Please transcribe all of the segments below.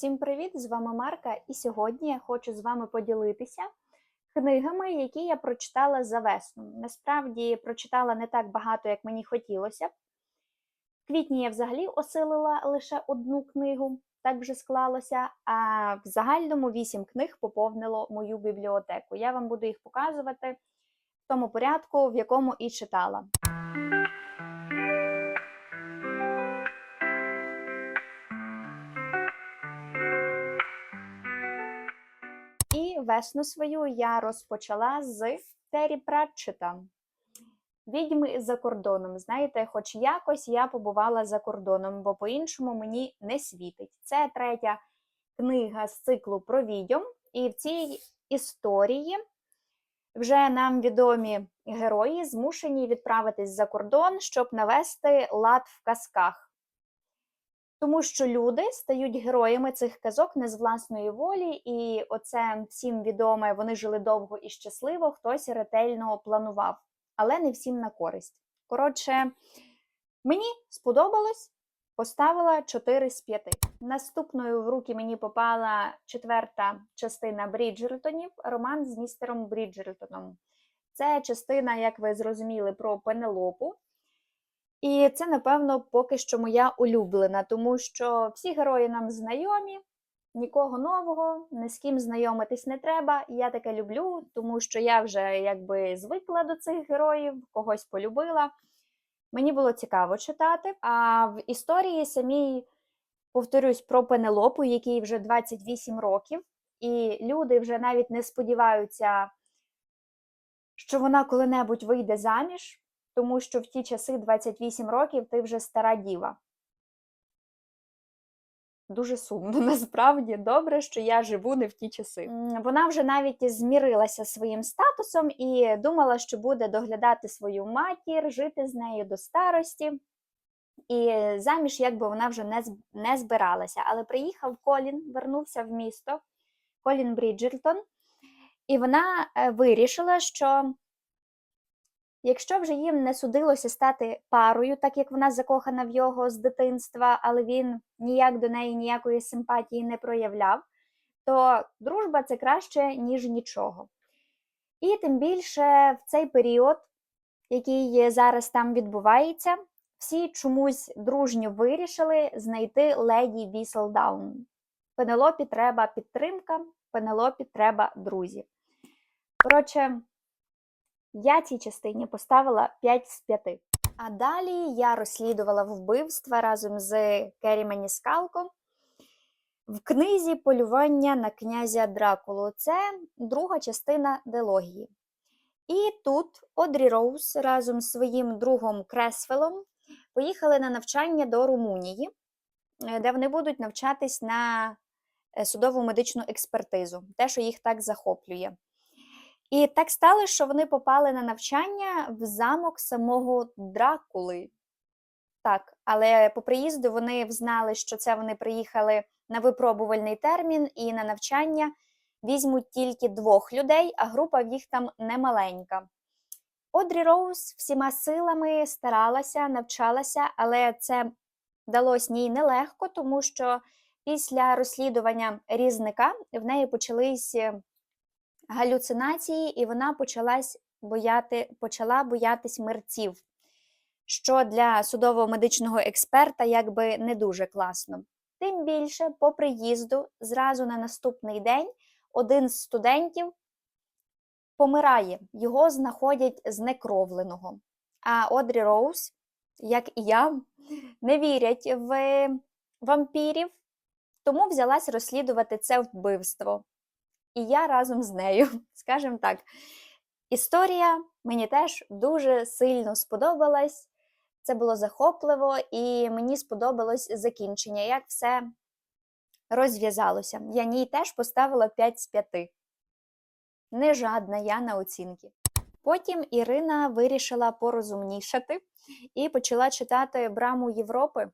Всім привіт! З вами Марка, і сьогодні я хочу з вами поділитися книгами, які я прочитала за весну. Насправді прочитала не так багато, як мені хотілося. В квітні я взагалі осилила лише одну книгу, так вже склалося. А в загальному вісім книг поповнило мою бібліотеку. Я вам буду їх показувати в тому порядку, в якому і читала. Весну свою я розпочала з Террі Пратчета. Відьми за кордоном. Знаєте, хоч якось я побувала за кордоном, бо по-іншому мені не світить. Це третя книга з циклу про відьом, і в цій історії вже нам відомі герої змушені відправитись за кордон, щоб навести лад в казках. Тому що люди стають героями цих казок не з власної волі, і оце всім відоме, вони жили довго і щасливо, хтось ретельно планував, але не всім на користь. Коротше, мені сподобалось, поставила 4 з 5. Наступною в руки мені попала четверта частина Бріджертонів, роман з містером Бріджертоном. Це частина, як ви зрозуміли, про Пенелопу. І це, напевно, поки що моя улюблена, тому що всі герої нам знайомі, нікого нового, ні з ким знайомитись не треба. Я таке люблю, тому що я вже якби звикла до цих героїв, когось полюбила. Мені було цікаво читати. А в історії самій, повторюсь, про Пенелопу, якій вже 28 років, і люди вже навіть не сподіваються, що вона коли-небудь вийде заміж тому що в ті часи 28 років ти вже стара діва. Дуже сумно, насправді добре, що я живу не в ті часи. Вона вже навіть змірилася своїм статусом і думала, що буде доглядати свою матір, жити з нею до старості. І заміж, якби вона вже не, не збиралася. Але приїхав Колін, вернувся в місто, Колін Бріджертон, і вона е, вирішила, що Якщо вже їм не судилося стати парою, так як вона закохана в його з дитинства, але він ніяк до неї ніякої симпатії не проявляв, то дружба це краще, ніж нічого. І тим більше в цей період, який зараз там відбувається, всі чомусь дружньо вирішили знайти леді Віселдаун. Пенелопі треба підтримка, Пенелопі треба друзі. Коротше, я цій частині поставила 5 з 5. А далі я розслідувала вбивства разом з Керрі Маніскалко в книзі Полювання на князя Дракулу. Це друга частина дилогії. І тут Одрі Роуз разом з своїм другом Кресфелом поїхали на навчання до Румунії, е, де вони будуть навчатись на е, судову медичну експертизу, те, що їх так захоплює. І так стало, що вони попали на навчання в замок самого Дракули. Так, але по приїзду вони взнали, що це вони приїхали на випробувальний термін, і на навчання візьмуть тільки двох людей, а група в їх там немаленька. Одрі Роуз всіма силами старалася, навчалася, але це далось їй нелегко, тому що після розслідування різника в неї почались е, галюцинації, і вона почалась бояти, почала боятись мерців, що для судово-медичного експерта якби не дуже класно. Тим більше, по приїзду, зразу на наступний день один з студентів помирає, його знаходять знекровленого. А Одрі Роуз, як і я, не вірять в вампірів, тому взялась розслідувати це вбивство. І я разом з нею, скажімо так. Історія мені теж дуже сильно сподобалась. Це було захопливо, і мені сподобалось закінчення, як все розв'язалося. Я ній теж поставила 5 з 5. Не жадна я на оцінки. Потім Ірина вирішила порозумнішати і почала читати Браму Європи.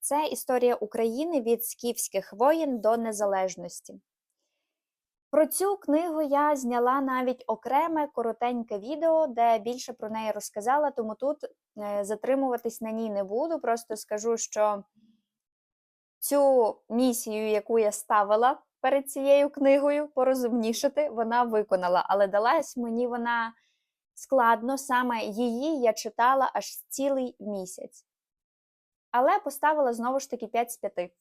Це історія України від скіфських воїн до незалежності. Про цю книгу я зняла навіть окреме коротеньке відео, де більше про неї розказала, тому тут е, затримуватись на ній не буду. Просто скажу, що цю місію, яку я ставила перед цією книгою, порозумнішати, вона виконала. Але далась мені вона складно, саме її я читала аж цілий місяць. Але поставила знову ж таки 5 з 5.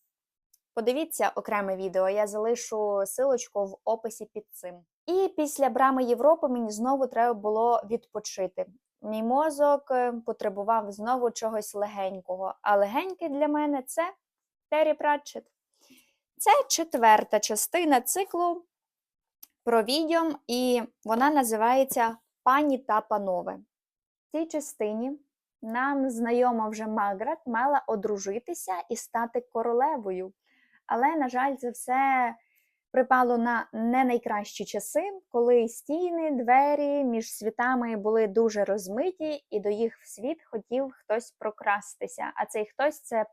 Подивіться окреме відео, я залишу силочку в описі під цим. І після брами Європи мені знову треба було відпочити. Мій мозок е, потребував знову чогось легенького. А легеньке для мене це Террі Пратчет. Це четверта частина циклу про відьом, і вона називається Пані та панове. В цій частині нам знайома вже Маград мала одружитися і стати королевою. Але, на жаль, це все припало на не найкращі часи, коли стіни, двері між світами були дуже розмиті, і до їх в світ хотів хтось прокрастися. А цей хтось це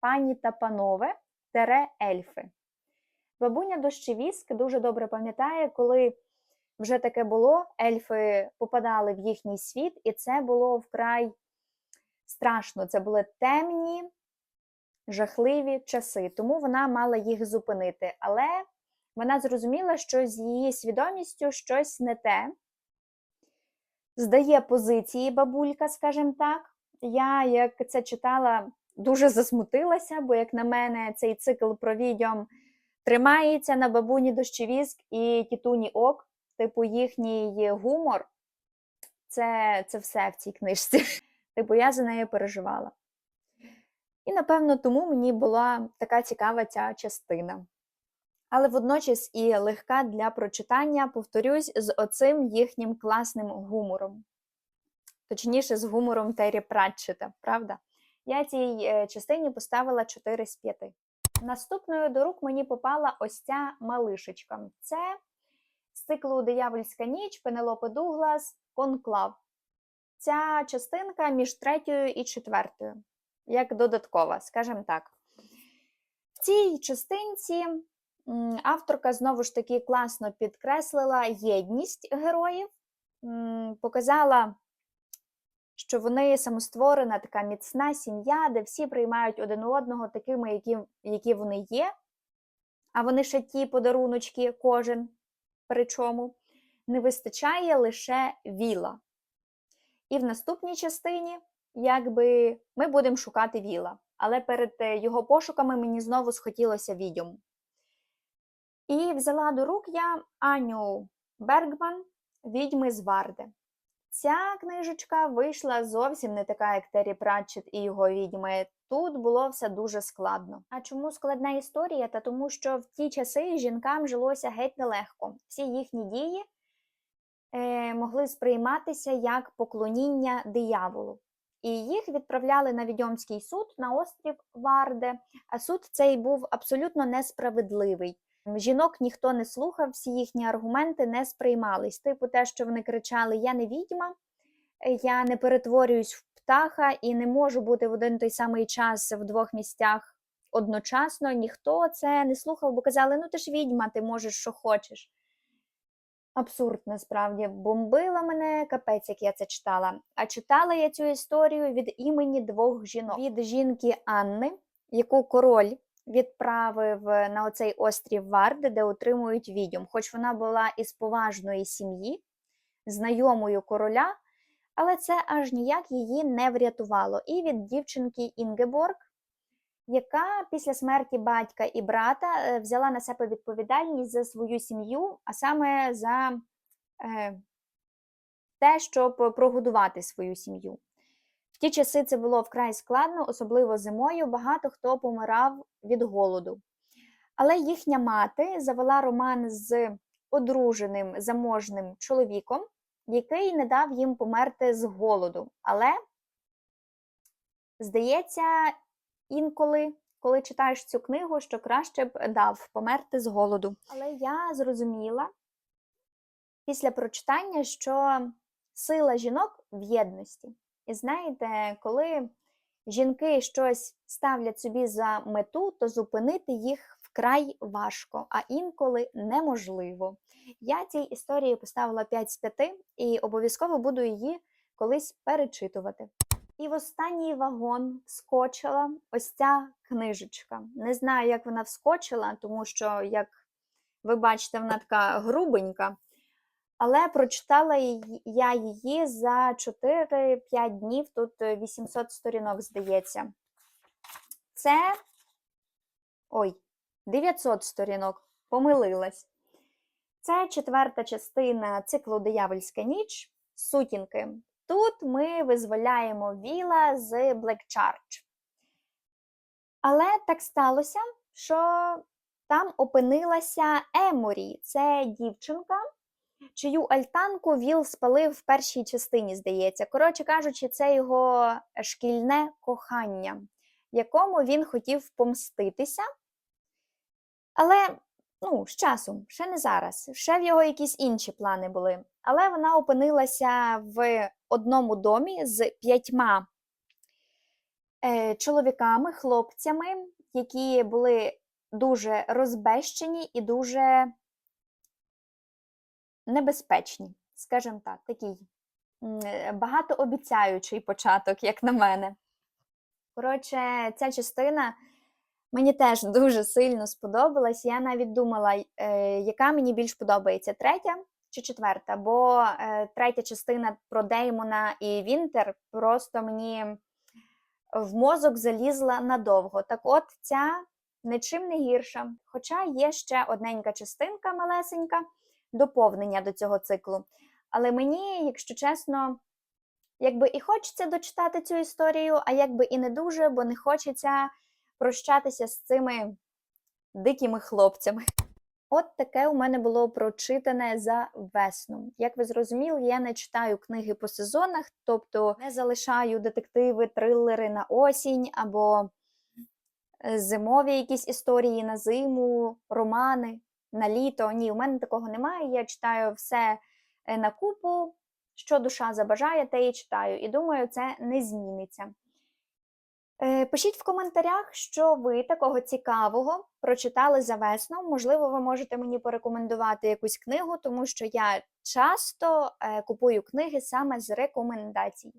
пані та панове тере ельфи. Бабуня Дощевіск дуже добре пам'ятає, коли вже таке було, ельфи попадали в їхній світ, і це було вкрай страшно. Це були темні, жахливі часи, тому вона мала їх зупинити. Але вона зрозуміла, що з її свідомістю щось не те. Здає позиції бабулька, скажімо так. Я, як це читала, дуже засмутилася, бо, як на мене, цей цикл про відьом тримається на бабуні дощевіск і тітуні ок, типу, їхній гумор. Це, це все в цій книжці. Типу, я за нею переживала. І, напевно, тому мені була така цікава ця частина. Але водночас і легка для прочитання, повторюсь, з оцим їхнім класним гумором. Точніше, з гумором Террі Пратчета, правда? Я цій е, частині поставила 4 з 5. Наступною до рук мені попала ось ця малишечка. Це з циклу Диявольська ніч, Пенелопи Дуглас, Конклав. Ця частинка між третьою і четвертою, як додаткова, скажімо так. В цій частинці авторка знову ж таки класно підкреслила єдність героїв, показала, що вони самостворена така міцна сім'я, де всі приймають один одного такими, які, які вони є. А вони ще ті подаруночки, кожен. Причому не вистачає лише віла. І в наступній частині, якби ми будемо шукати віла. Але перед е, його пошуками мені знову схотілося відьом. І взяла до рук я Аню Бергман Відьми з Варди. Ця книжечка вийшла зовсім не така, як Террі Пратчет і його відьми. Тут було все дуже складно. А чому складна історія? Та тому, що в ті часи жінкам жилося геть нелегко. Всі їхні дії е, могли сприйматися як поклоніння дияволу. І їх відправляли на відьомський суд на острів Варде, а суд цей був абсолютно несправедливий. Жінок ніхто не слухав, всі їхні аргументи не сприймались. Типу, те, що вони кричали: Я не відьма, я не перетворююсь в птаха і не можу бути в один той самий час в двох місцях одночасно. Ніхто це не слухав, бо казали: ну ти ж відьма, ти можеш, що хочеш. Абсурд насправді бомбила мене капець, як я це читала. А читала я цю історію від імені двох жінок: від жінки Анни, яку король відправив на оцей острів Варди, де отримують відьом. Хоч вона була із поважної сім'ї, знайомою короля, але це аж ніяк її не врятувало. І від дівчинки Інгеборг, яка після смерті батька і брата е, взяла на себе відповідальність за свою сім'ю, а саме за е, те, щоб прогодувати свою сім'ю. В ті часи це було вкрай складно, особливо зимою, багато хто помирав від голоду. Але їхня мати завела роман з одруженим заможним чоловіком, який не дав їм померти з голоду. Але, здається, інколи, коли читаєш цю книгу, що краще б дав померти з голоду. Але я зрозуміла після прочитання, що сила жінок в єдності. І знаєте, коли жінки щось ставлять собі за мету, то зупинити їх вкрай важко, а інколи неможливо. Я цій історії поставила 5 з 5 і обов'язково буду її колись перечитувати. І в останній вагон вскочила ось ця книжечка. Не знаю, як вона вскочила, тому що, як ви бачите, вона така грубенька. Але прочитала я її за 4-5 днів, тут е, 800 сторінок, здається. Це. Ой, 900 сторінок, помилилась. Це четверта частина циклу Диявольська ніч сутінки. Тут ми визволяємо Віла з Black Charge. Але так сталося, що там опинилася Еморі. Це дівчинка, чию альтанку Віл спалив в першій частині, здається. Коротше кажучи, це його шкільне кохання, якому він хотів помститися. Але ну, з часом, ще не зараз, ще в його якісь інші плани були. Але вона опинилася в одному домі з п'ятьма е, чоловіками, хлопцями, які були дуже розбещені і дуже небезпечні, скажімо так, такий е, багатообіцяючий початок, як на мене. Коротше, ця частина мені теж дуже сильно сподобалась. Я навіть думала, е, яка мені більш подобається, третя чи четверта, бо е, третя частина про Деймона і Вінтер просто мені в мозок залізла надовго. Так от ця нічим не гірша. Хоча є ще одненька частинка малесенька, доповнення до цього циклу. Але мені, якщо чесно, якби і хочеться дочитати цю історію, а якби і не дуже, бо не хочеться прощатися з цими дикими хлопцями. От таке у мене було прочитане за весну. Як ви зрозуміли, я не читаю книги по сезонах, тобто не залишаю детективи, трилери на осінь або е, зимові якісь історії на зиму, романи на літо. Ні, у мене такого немає. Я читаю все е, на купу, що душа забажає, те і читаю. І думаю, це не зміниться. Е, Пишіть в коментарях, що ви такого цікавого прочитали за весну. Можливо, ви можете мені порекомендувати якусь книгу, тому що я часто е, купую книги саме з рекомендацій.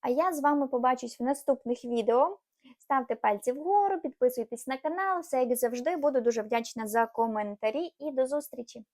А я з вами побачусь в наступних відео. Ставте пальці вгору, підписуйтесь на канал. Все як завжди, буду дуже вдячна за коментарі і до зустрічі!